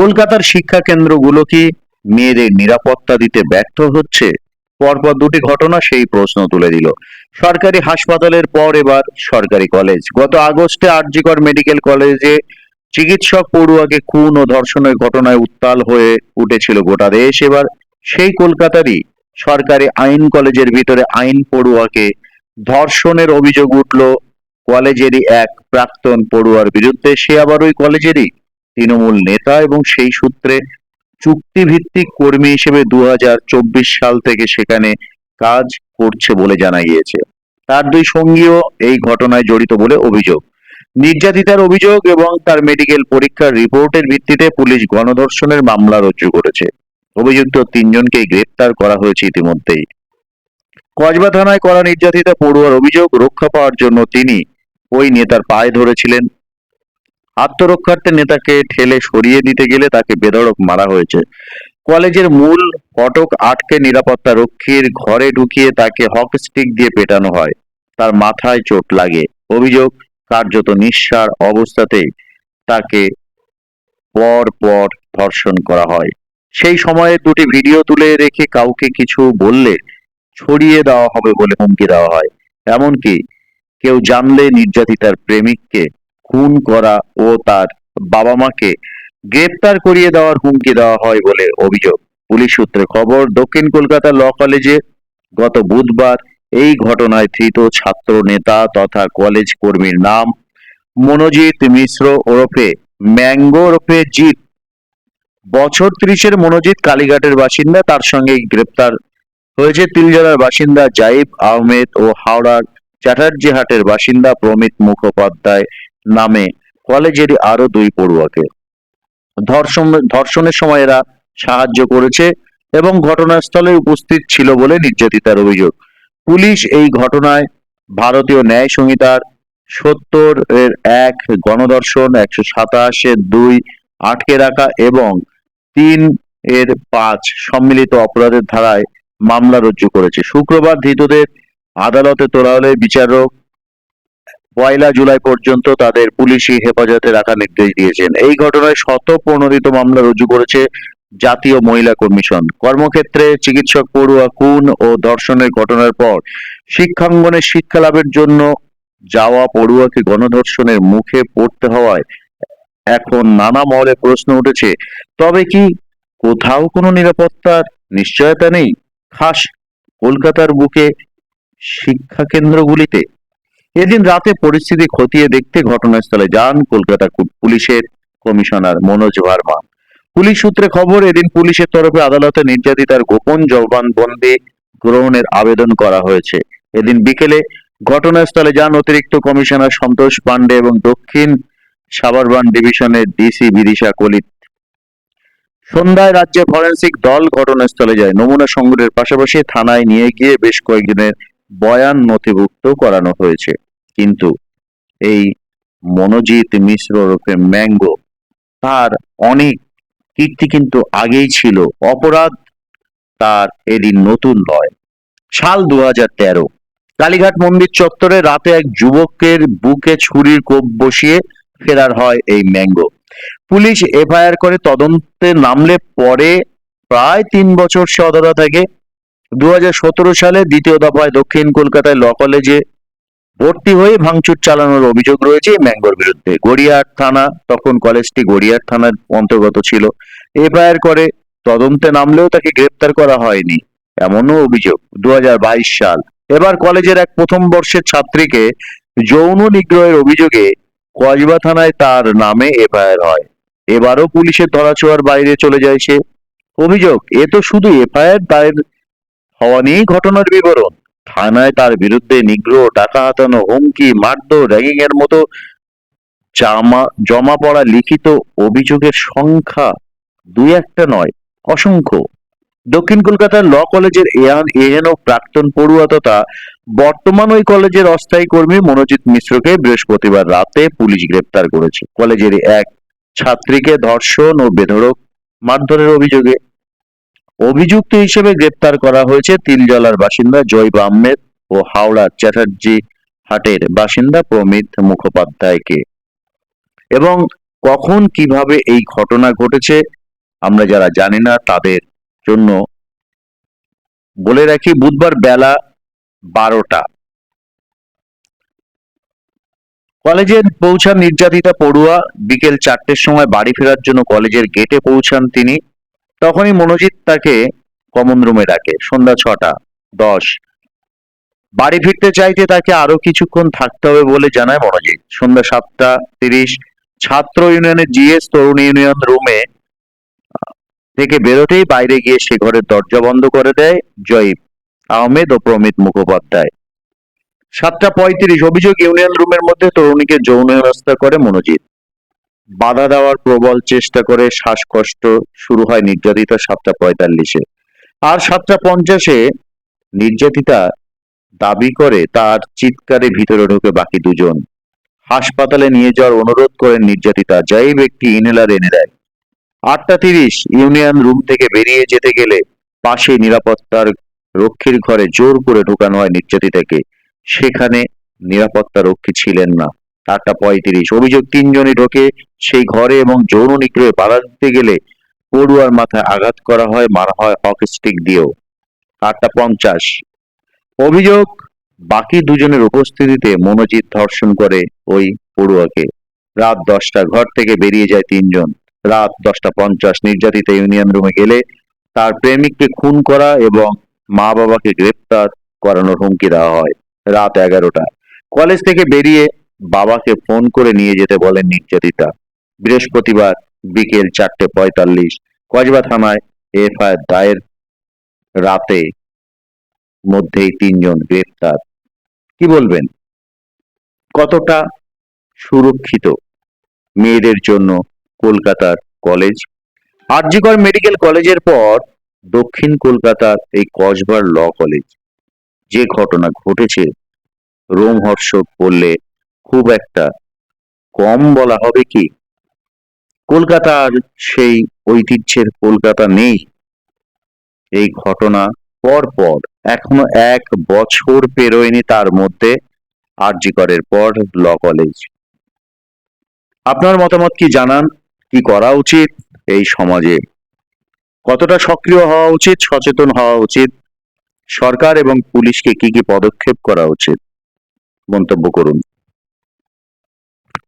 কলকাতার শিক্ষা কেন্দ্রগুলো কি মেয়েদের নিরাপত্তা দিতে ব্যর্থ হচ্ছে? পরপর দুটি ঘটনা সেই প্রশ্ন তুলে দিল। সরকারি হাসপাতালের পর এবার সরকারি কলেজ। গত আগস্টে আরজিকর মেডিকেল কলেজে চিকিৎসক পড়ুয়াকে খুন ও ধর্ষণের ঘটনায় উত্তাল হয়ে উঠেছিল গোটা দেশ। এবার সেই কলকাতারই সরকারি আইন কলেজের ভিতরে আইন পড়ুয়াকে ধর্ষণের অভিযোগ উঠল কলেজেরই এক প্রাক্তন পড়ুয়ার বিরুদ্ধে। সে আবার ওই কলেজেরই তৃণমূল নেতা এবং সেই সূত্রে চুক্তিভিত্তিক কর্মী হিসেবে দু হাজার চব্বিশ সাল থেকে সেখানে কাজ করছে বলে জানা গিয়েছে। তার দুই সঙ্গীও এই ঘটনায় জড়িত বলে অভিযোগ। নির্যাতিতার অভিযোগ এবং তার মেডিকেল পরীক্ষার রিপোর্টের ভিত্তিতে পুলিশ গণধর্ষণের মামলা রুজু করেছে। অভিযুক্ত তিনজনকেই গ্রেপ্তার করা হয়েছে ইতিমধ্যেই। কসবা থানায় করা নির্যাতিতা পড়ুয়ার অভিযোগ রক্ষা পাওয়ার জন্য তিনি ওই নেতার পায়ে ধরেছিলেন। আত্মরক্ষার্থে নেতাকে ঠেলে সরিয়ে দিতে গেলে তাকে বেধড়ক মারা হয়েছে। কলেজের মূল ফটক আটকে নিরাপত্তা রক্ষীর ঘরে ঢুকিয়ে তাকে হক স্টিক দিয়ে পেটানো হয়। তার মাথায় চোট লাগে। অভিযোগ, কার্যত নিঃসার অবস্থাতেই তাকে পর পর ধর্ষণ করা হয়। সেই সময়ে দুটি ভিডিও তুলে রেখে কাউকে কিছু বললে ছড়িয়ে দেওয়া হবে বলে হুমকি দেওয়া হয়। এমনকি কেউ জানলে নির্যাতিতার প্রেমিককে খুন করা ও তার বাবা মাকে গ্রেপ্তার করিয়ে দেওয়ার হুমকি দেওয়া হয় বলে অভিযোগ। পুলিশ সূত্রে খবর, দক্ষিণ কলকাতা ল কলেজে গত বুধবার এই ঘটনায় ধৃত ছাত্র নেতা তথা কলেজ কর্মীর নাম মনোজিৎ মিশ্র ওরফে ম্যাঙ্গো ওরফে জিৎ। বছর ত্রিশের মনোজিৎ কালীঘাটের বাসিন্দা, তার সঙ্গে গ্রেপ্তার হয়েছে তিলজলার বাসিন্দা জাইব আহমেদ ও হাওড়ার চ্যাটার্জি হাটের বাসিন্দা প্রমিত মুখোপাধ্যায়। নামে কলেজেরই আরও দুই পড়ুয়াকে। ধর্ষণ, ধর্ষণের সময় এরা সাহায্য করেছে এবং ঘটনাস্থলে উপস্থিত ছিল বলে নির্যাতিতার অভিযোগ। পুলিশ এই ঘটনায় ভারতীয় ন্যায় সংহিতার সত্তর এর এক গণধর্ষণ, একশো সাতাশের দুই আটকে রাখা এবং তিন এর পাঁচ সম্মিলিত অপরাধের ধারায় মামলা রুজু করেছে। শুক্রবার ধৃতদের আদালতে তোলা হলে বিচারক পয়লা জুলাই পর্যন্ত তাদের পুলিশি হেফাজতে রাখার নির্দেশ দিয়েছেন। এই ঘটনায় শত প্রণোদিত মামলা রুজু করেছে জাতীয় মহিলা কমিশন। কর্মক্ষেত্রে চিকিৎসক পড়ুয়া খুন ও ধর্ষণের ঘটনার পর শিক্ষাঙ্গনে শিক্ষা লাভের জন্য যাওয়া পড়ুয়াকে গণধর্ষণের মুখে পড়তে হওয়ায় এখন নানা মহলে প্রশ্ন উঠেছে, তবে কি কোথাও কোনো নিরাপত্তার নিশ্চয়তা নেই? খাস কলকাতার বুকে শিক্ষা কেন্দ্রগুলিতে এদিন রাতে পরিস্থিতি খতিয়ে দেখতে ঘটনাস্থলে যান কলকাতা পুলিশের কমিশনার মনোজ ভার্মা। পুলিশ সূত্রে খবর, এদিন পুলিশের তরফে আদালতে নির্যাতিতার গোপন জবানবন্দি গ্রহণের আবেদন করা হয়েছে। এদিন বিকেলে ঘটনাস্থলে যান অতিরিক্ত কমিশনার সন্তোষ পান্ডে এবং দক্ষিণ সাবারবান ডিভিশনের ডিসি বিদিশা কলিত। সন্ধ্যায় রাজ্যে ফরেন্সিক দল ঘটনাস্থলে যায়। নমুনা সংগ্রহের পাশাপাশি থানায় নিয়ে গিয়ে বেশ কয়েকদিনের বয়ান নথিভুক্ত করানো হয়েছে। কিন্তু এই মনোজিৎ মিশ্র রূপে ম্যাঙ্গো তার অনেক কীর্তি কিন্তু আগেই ছিল। অপরাধ তার এদিন নতুন নয়। সাল দু তেরো, কালীঘাট মন্দির চত্বরে রাতে এক যুবকের বুকে ছুরির কোপ বসিয়ে ফেরার হয় এই ম্যাঙ্গো। পুলিশ এফআইআর করে তদন্তে নামলে পরে প্রায় তিন বছর সে অধরা থাকে। দু হাজার সতেরো সালে দ্বিতীয় দফায় দক্ষিণ কলকাতায় ল কলেজে ভর্তি হয়ে ভাঙচুর চালানোর অভিযোগ রয়েছে ম্যাঙ্গোর বিরুদ্ধে। গড়িয়াহাট থানা, তখন কলেজটি গড়িয়াহাট থানার অন্তর্গত ছিল। এফআইআর করে তদন্তে নামলেও তাকে গ্রেপ্তার করা হয়নি। এমনও অভিযোগ দু হাজার বাইশ সাল। এবার কলেজের এক প্রথম বর্ষের ছাত্রীকে যৌন নিগ্রহের অভিযোগে কসবা থানায় তার নামে এফআইআর হয়। এবারও পুলিশের ধরাছোঁয়ার বাইরে চলে যায় সে। অভিযোগ, এ তো শুধু এফআইআর দায়ের হওয়া নিয়েই ঘটনার বিবরণ। থানায় তার বিরুদ্ধে নিগ্রহ টাকা হাতানো হুমকি, মারধর র্যাগিং এর মতো জামা, জমা পড়া লিখিত অভিযোগের সংখ্যা দুই একটা নয়, অসংখ্য। দক্ষিণ কলকাতার ল কলেজের এহান- এহেন প্রাক্তন পড়ুয়া তথা বর্তমান ওই কলেজের অস্থায়ী কর্মী মনোজিৎ মিশ্রকে বৃহস্পতিবার রাতে পুলিশ গ্রেপ্তার করেছে। কলেজের এক ছাত্রীকে ধর্ষণ ও বেধড়ক মারধরের অভিযোগে অভিযুক্ত হিসেবে গ্রেপ্তার করা হয়েছে তিলজলার বাসিন্দা জৈব আহমেদ ও হাওড়ার চ্যাটার্জি হাটের বাসিন্দা প্রমিত মুখোপাধ্যায়কে। এবং কখন কীভাবে এই ঘটনা ঘটেছে, আমরা যারা জানি না, তাদের জন্য বলে রাখি, বুধবার বেলা বারোটা। কলেজে পৌঁছান নির্যাতিতা পড়ুয়া, বিকেল চারটের সময় বাড়ি ফেরার জন্য কলেজের গেটে পৌঁছান তিনি। তখনই মনোজিৎ তাকে কমন রুমে ডাকে। সন্ধ্যা ছটা, দশ। বাড়ি ফিরতে চাইতে তাকে আরও কিছুক্ষণ থাকতে হবে বলে জানায় মনোজিৎ। সন্ধ্যা সাতটা তিরিশ, ছাত্র ইউনিয়নের জিএস তরুণ ইউনিয়ন রুমে থেকে বেরোতেই বাইরে গিয়ে সে ঘরের দরজা বন্ধ করে দেয় জয়ীব আহমেদ ও প্রমিত মুখোপাধ্যায়। সাতটা পঁয়ত্রিশ, অভিযোগ ইউনিয়ন রুমের মধ্যে তরুণীকে যৌন হেনস্থা করে মনোজিৎ। বাধা দেওয়ার প্রবল চেষ্টা করে শ্বাসকষ্ট শুরু হয় নির্যাতিতা সাতটা পঁয়তাল্লিশে। আর সাতটা পঞ্চাশে নির্যাতিতা দাবি করে তার চিৎকারে ভিতরে ঢুকে বাকি দুজন। হাসপাতালে নিয়ে যাওয়ার অনুরোধ করেন নির্যাতিতা, যাই ব্যক্তি ইনহেলার এনে দেয়। আটটা তিরিশ, ইউনিয়ন রুম থেকে বেরিয়ে যেতে গেলে পাশে নিরাপত্তার রক্ষীর ঘরে জোর করে ঢোকানো হয় নির্যাতিতাকে। সেখানে নিরাপত্তা রক্ষী ছিলেন না। আটটা পঁয়ত্রিশ। অভিযোগ, তিনজনই ঢোকে সেই ঘরে এবং যৌন নিগ্রহে বাধা দিতে গেলে পড়ুয়ার মাথায় আঘাত করা হয়, মারা হয় হকি স্টিক দিয়েও। আটটা পঞ্চাশ। অভিযোগ, বাকি দুজনের উপস্থিতিতে মনোজিৎ ধর্ষণ করে ওই পড়ুয়াকে। রাত দশটা, ঘর থেকে বেরিয়ে যায় তিনজন। রাত দশটা পঞ্চাশ, নির্যাতিত ইউনিয়ন রুমে গেলে তার প্রেমিককে খুন করা এবং মা বাবাকে গ্রেপ্তার করানোর হুমকি দেওয়া হয়। রাত এগারোটা। কলেজ থেকে বেরিয়ে বাবাকে ফোন করে নিয়ে যেতে বলেন নির্যাতিতা। বৃহস্পতিবার বিকেল চারটে পঁয়তাল্লিশ কসবা থানায় এফআইআর দায়ের রাতে মধ্যেই তিনজন গ্রেপ্তার। কি বলবেন? কতটা সুরক্ষিত মেয়েদের জন্য কলকাতার কলেজ? আরজিকর মেডিকেল কলেজের পর দক্ষিণ কলকাতার এই কসবার ল কলেজ। যে ঘটনা ঘটেছে, রোমহর্ষক বললে খুব একটা কম বলা হবে কি? কলকাতার সেই ঐতিহ্যের কলকাতা নেই। এই ঘটনা পর পর, এখনও এক বছর পেরোয়নি তার মধ্যে আরজিকরের পর ল কলেজ। আপনার মতামত কি জানান? কি করা উচিত এই সমাজে? কতটা সক্রিয় হওয়া উচিত, সচেতন হওয়া উচিত? সরকার এবং পুলিশকে কি কি পদক্ষেপ করা উচিত? মন্তব্য করুন।